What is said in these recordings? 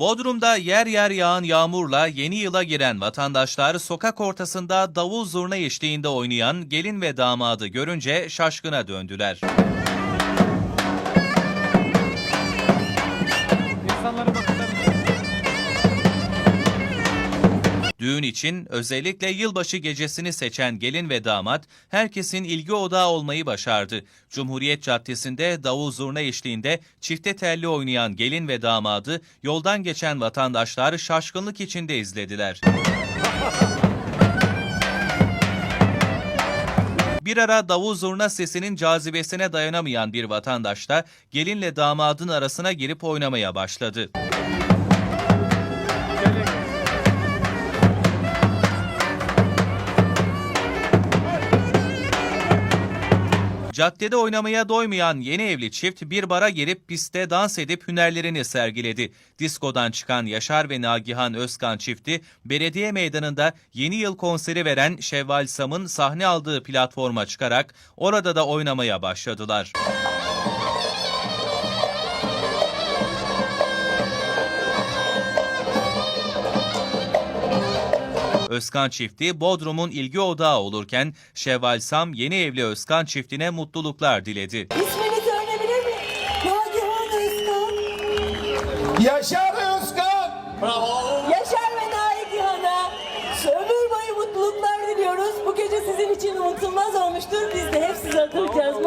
Bodrum'da yer yer yağan yağmurla yeni yıla giren vatandaşlar sokak ortasında davul zurna eşliğinde oynayan gelin ve damadı görünce şaşkına döndüler. Düğün için özellikle yılbaşı gecesini seçen gelin ve damat herkesin ilgi odağı olmayı başardı. Cumhuriyet Caddesi'nde davul zurna eşliğinde çifte telli oynayan gelin ve damadı yoldan geçen vatandaşlar şaşkınlık içinde izlediler. Bir ara davul zurna sesinin cazibesine dayanamayan bir vatandaş da gelinle damadın arasına girip oynamaya başladı. Caddede oynamaya doymayan yeni evli çift bir bara girip pistte dans edip hünerlerini sergiledi. Diskodan çıkan Yaşar ve Nagihan Özkan çifti belediye meydanında yeni yıl konseri veren Şevval Sam'ın sahne aldığı platforma çıkarak orada da oynamaya başladılar. Özkan çifti Bodrum'un ilgi odağı olurken Şevval Sam yeni evli Özkan çiftine mutluluklar diledi. İsmini söyleyebilir miyim? Nagihan Özkan. Yaşar Özkan. Yaşar ve Nagihan'a ömür boyu mutluluklar diliyoruz. Bu gece sizin için unutulmaz olmuştur. Biz de hep sizi hatırlayacağız.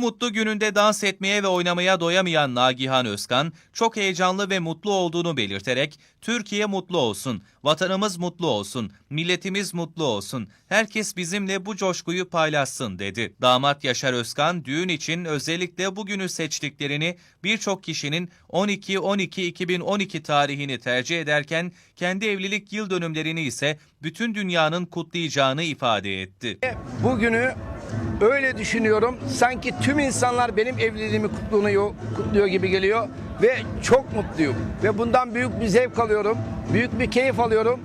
Mutlu gününde dans etmeye ve oynamaya doyamayan Nagihan Özkan çok heyecanlı ve mutlu olduğunu belirterek Türkiye mutlu olsun, vatanımız mutlu olsun, milletimiz mutlu olsun, herkes bizimle bu coşkuyu paylaşsın dedi. Damat Yaşar Özkan düğün için özellikle bugünü seçtiklerini birçok kişinin 12-12-2012 tarihini tercih ederken kendi evlilik yıl dönümlerini ise bütün dünyanın kutlayacağını ifade etti. Bugünü öyle düşünüyorum. Sanki tüm insanlar benim evliliğimi kutluyor, kutluyor gibi geliyor ve çok mutluyum. Ve bundan büyük bir zevk alıyorum. Büyük bir keyif alıyorum.